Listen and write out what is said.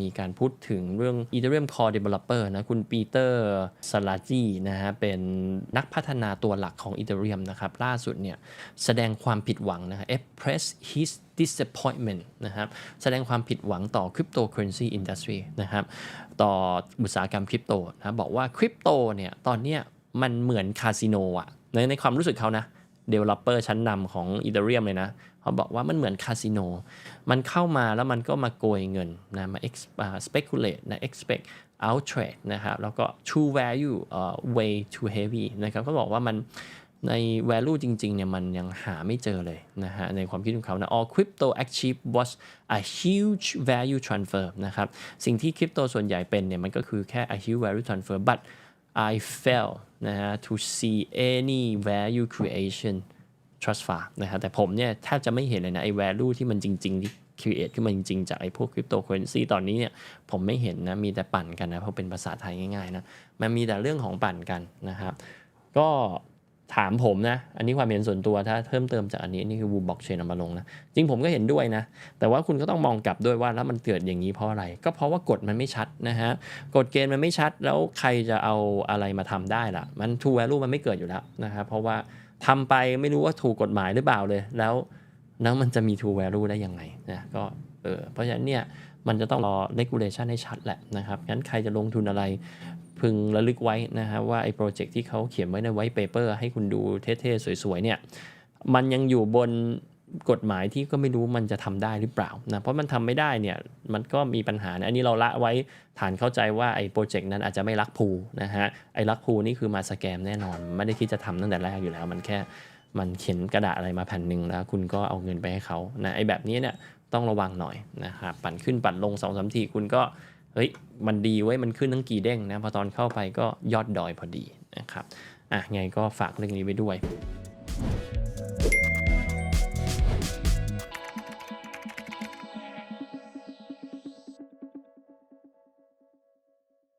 มีการพูดถึงเรื่อง Ethereum Core Developer นะคุณปีเตอร์สลาจีนะฮะเป็นนักพัฒนาตัวหลักของ Ethereum นะครับ ล่าสุดเนี่ยแสดงความผิดหวังนะ express his disappointment นะครับแสดงความผิดหวังต่อ cryptocurrency industry นะครับต่ออุตสาหกรรมคริปโตนะบอกว่าคริปโตเนี่ยตอนเนี้ยมันเหมือนคาสิโนอะในในความรู้สึกเขานะ developer ชั้นนำของ Ethereum เลยนะเขาบอกว่ามันเหมือนคาสิโน มันเข้ามาแล้วมันก็มาโกยเงินนะมา ex- อ่า speculate นะ expect out trade นะครับแล้วก็ true value เอ่อ way too heavy นะครับเขาบอกว่ามันใน value จริงๆเนี่ยมันยังหาไม่เจอเลยนะฮะในความคิดของเขานะ all crypto achieve was a huge value transfer นะครับสิ่งที่คริปโตส่วนใหญ่เป็นเนี่ยมันก็คือแค่ a huge value transfer but I fail นะฮะ to see any value creation trust fund นะฮะแต่ผมเนี่ยแทบจะไม่เห็นเลยนะไอ้ value ที่มันจริง ๆ ที่ create ขึ้นมาจริง ๆ จากไอ้พวก cryptocurrency ตอนนี้เนี่ยผมไม่เห็นนะ มีแต่ปั่นกันนะ เพราะเป็นภาษาไทยง่าย ๆ นะ มันมีแต่เรื่องของปั่นกันนะครับ ก็ ถามผมนะ อันนี้ความเห็นส่วนตัวถ้าเพิ่มเติมจากอันนี้นี่คือวูบ็อกเชนเอามาลงนะจริงผมก็เห็นด้วยนะ แต่ว่าคุณก็ต้องมองกลับด้วยว่าแล้วมันเกิดอย่างนี้เพราะอะไร ก็เพราะว่ากฎมันไม่ชัดนะฮะกฎเกณฑ์มันไม่ชัดแล้วใครจะเอาอะไรมาทำได้ล่ะ มัน true value มันไม่เกิดอยู่แล้วนะครับเพราะว่าทำไปไม่รู้ว่าถูกกฎหมายหรือเปล่าเลย แล้วแล้วมันจะมี true value ได้ยังไงนะก็เออเพราะฉะนั้นเนี่ยมันจะต้องรอ regulation ให้ชัดแหละนะครับงั้นใครจะลงทุนอะไร พึงระลึกไว้นะฮะว่าไอ้โปรเจกต์ที่เขาเขียนไว้ในไวท์เปเปอร์ให้คุณดูเท่ๆ สวยๆเนี่ยมันยังอยู่บนกฎหมายที่ก็ไม่รู้มันจะทำได้หรือเปล่านะเพราะมันทำไม่ได้เนี่ยมันก็มีปัญหานะอันนี้เราละไว้ฐานเข้าใจว่าไอ้โปรเจกต์นั้นอาจจะไม่รักภูนะฮะไอ้รักภูนี่คือมาสแกมแน่นอน ไม่ได้คิดจะทำตั้งแต่แรกอยู่แล้ว มันแค่มันเขียนกระดาษอะไรมาแผ่นหนึ่งแล้ว คุณก็เอาเงินไปให้เขานะไอ้แบบนี้เนี่ยต้องระวังหน่อยนะครับปั่นขึ้นปั่นลงสองสามทีคุณก็ เฮ้ยมันดีไว้มันขึ้นทั้งกี่เด้งนะพอตอนเข้าไปก็ยอดดอยพอดีนะครับอะไงก็ฝากเรื่องนี้ไว้ด้วย